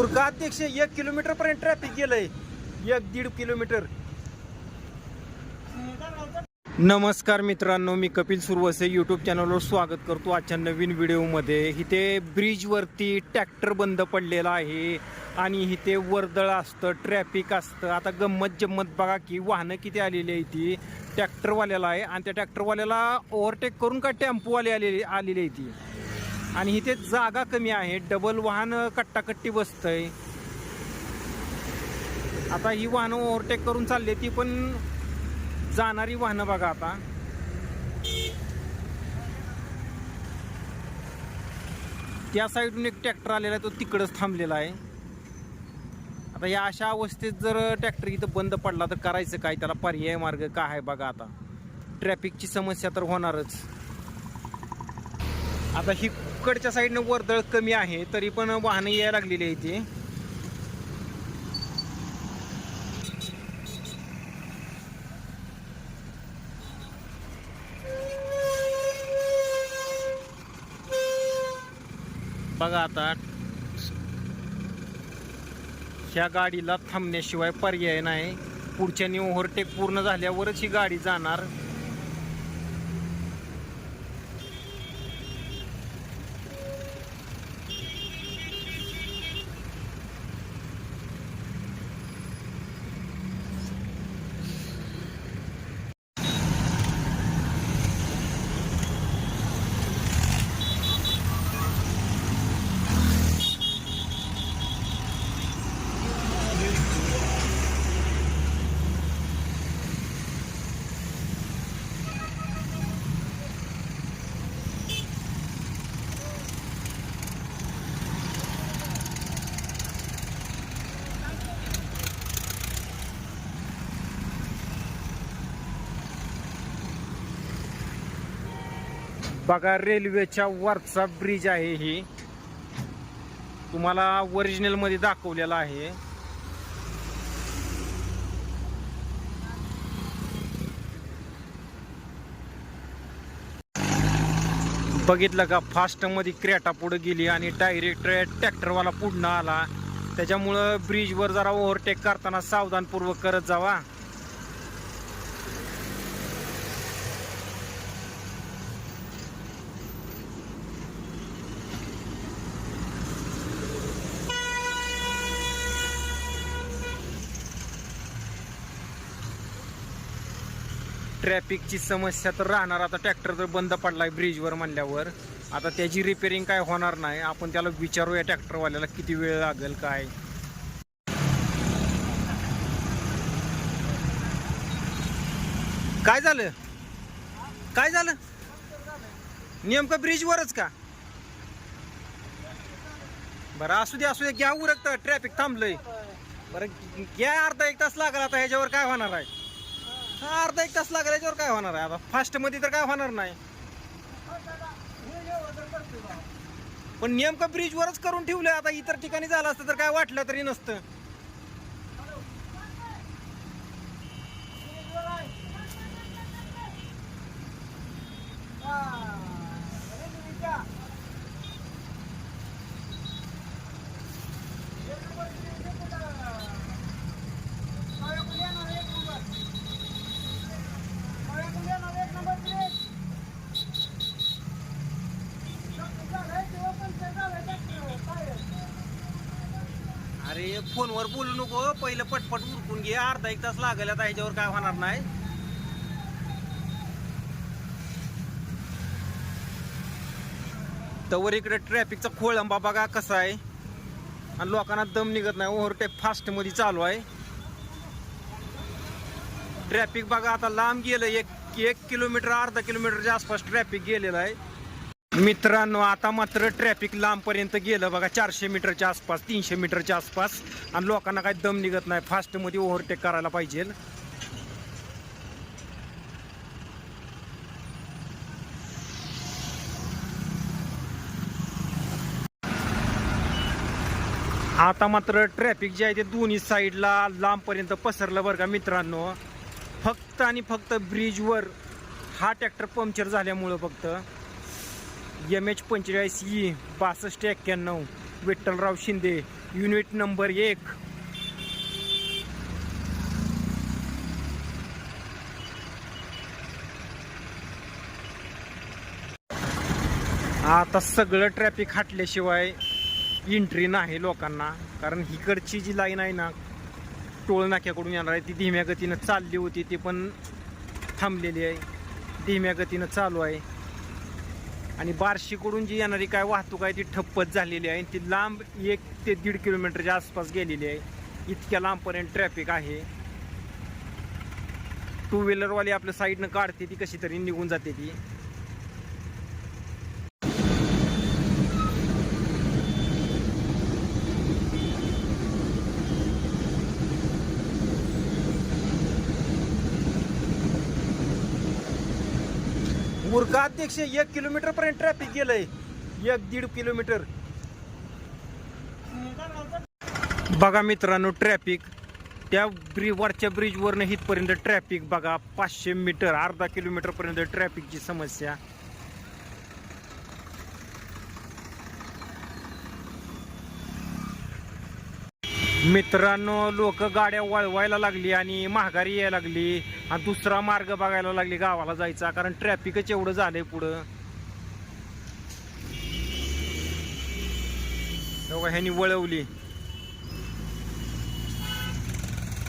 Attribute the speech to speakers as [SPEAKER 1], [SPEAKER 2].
[SPEAKER 1] बुरका अध्यक्ष एक किलोमीटर पर्यंत ट्रॅफिक गेलंय. एक दीड किलोमीटर. नमस्कार मित्रांनो मी कपिल सुरवसे यूट्यूब चॅनलवर स्वागत करतो आजच्या नवीन व्हिडिओमध्ये. इथे ब्रिजवरती ट्रॅक्टर बंद पडलेला आहे आणि इथे वर्दळ असतं ट्रॅफिक असतं. आता गंमत जम्मत बघा की वाहनं किती आलेली आहे ती ट्रॅक्टरवाल्याला आहे आणि त्या ट्रॅक्टरवाल्याला ओव्हरटेक करून का टेम्पोवाले आलेली आलेली आहे ती आणि इथे जागा कमी आहे. डबल वाहन कट्टाकट्टी बसतंय. आता ही वाहनं ओव्हरटेक करून चालली ती पण जाणारी वाहनं बघा आता. त्या साईडून एक ट्रॅक्टर आलेला आहे तो तिकडंच थांबलेला आहे. आता या अशा अवस्थेत जर ट्रॅक्टर इथं बंद पडला तर करायचं काय? त्याला पर्याय मार्ग काय आहे बघा आता. ट्रॅफिकची समस्या तर होणारच. आता ही कडच्या साईडनं वर्दळ कमी आहे तरी पण वाहनं यायला लागलेली आहे इथे बघा आता ह्या गाडीला थांबण्याशिवाय पर्याय नाही. पुढच्यानी ओव्हरटेक पूर्ण झाल्यावरच ही गाडी जाणार. बघा रेल्वेच्या वरचा ब्रिज आहे ही. तुम्हाला ओरिजिनलमध्ये दाखवलेला आहे. बघितलं का फास्टमध्ये क्रेटा पुढे गेली आणि डायरेक्ट ट्रॅक्टरवाला पुढनं आला. त्याच्यामुळं ब्रिजवर जरा ओव्हरटेक करताना सावधानपूर्वक करत जावा. ट्रॅफिकची समस्या तर राहणार. आता ट्रॅक्टर तर बंद पडलाय ब्रिजवर म्हणल्यावर. आता त्याची रिपेरिंग काय होणार नाही. आपण त्याला विचारूया ट्रॅक्टरवाल्याला किती वेळ लागेल काय? काय झालं? काय झालं? नेमकं ब्रिजवरच का? बरं असू दे असू दे. घ्या उरकत ट्रॅफिक थांबलंय. बरं घ्या अर्धा एक तास लागला आता. ह्याच्यावर काय होणार आहे? हा अर्धा एक तास लागला याच्यावर काय होणार आहे? आता फास्टमध्ये तर काय होणार नाही. पण नेमकं ब्रिजवरच करून ठेवलं आता इतर ठिकाणी झालं असतं तर काय वाटलं तरी नसतं. फोनवर बोलू नको पहिलं पटपट उरकून घे. अर्धा एक तास लागेल आता ह्याच्यावर काय होणार नाही. तवर इकडे ट्रॅफिकचा खोळंबा बघा कसा आहे. आणि लोकांना दम निघत नाही ओव्हरटेक फास्टमध्ये चालू आहे. ट्रॅफिक बघा आता लांब गेलं एक एक किलोमीटर अर्धा किलोमीटरच्या आसपास ट्रॅफिक गेलेलं आहे. मित्रांनो आता मात्र ट्रॅफिक लांबपर्यंत गेलं बघा. चारशे मीटरच्या आसपास तीनशे मीटरच्या आसपास. आणि लोकांना काही दम निघत नाही. फास्टमध्ये ओव्हरटेक करायला पाहिजे. आता मात्र ट्रॅफिक जे आहे ते दोन्ही साईडला लांबपर्यंत पसरलं बरं का मित्रांनो. फक्त आणि फक्त ब्रिजवर हा ट्रॅक्टर पंक्चर झाल्यामुळं फक्त. एम एच पंचेचाळीस ई बासष्ट एक्क्याण्णव विठ्ठलराव शिंदे युनिट नंबर एक. आता सगळं ट्रॅफिक हटल्याशिवाय एंट्री नाही लोकांना कारण हिकडची जी लाईन आहे ना टोळ नाक्याकडून येणार आहे ती धीम्या गतीनं चालली होती ती पण थांबलेली आहे. धीम्या गतीनं चालू आहे. आणि बार्शीकडून जी येणारी काय वाहतूक आहे ती ठप्पच झालेली आहे. ती लांब एक ते दीड किलोमीटरच्या आसपास गेलेली आहे. इतक्या लांबपर्यंत ट्रॅफिक आहे. टू व्हीलरवाली आपल्या साईडनं काढते ती कशी तरी निघून जाते ती. मुरगा अध्यक्ष एक किलोमीटर पर्यंत ट्रॅफिक गेलंय. एक दीड किलोमीटर. बघा मित्रांनो ट्रॅफिक त्या ब्रिज वरच्या ब्रिजवरनं इथपर्यंत ट्रॅफिक बघा पाचशे मीटर अर्धा किलोमीटर पर्यंत ट्रॅफिकची समस्या. मित्रांनो लोक गाड्या वळवायला लागली आणि महागारी यायला लागली. आणि दुसरा मार्ग बघायला लागली गावाला जायचा. कारण ट्रॅफिकच एवढं झालंय पुढं. ह्यानी ह्यांनी वळवली.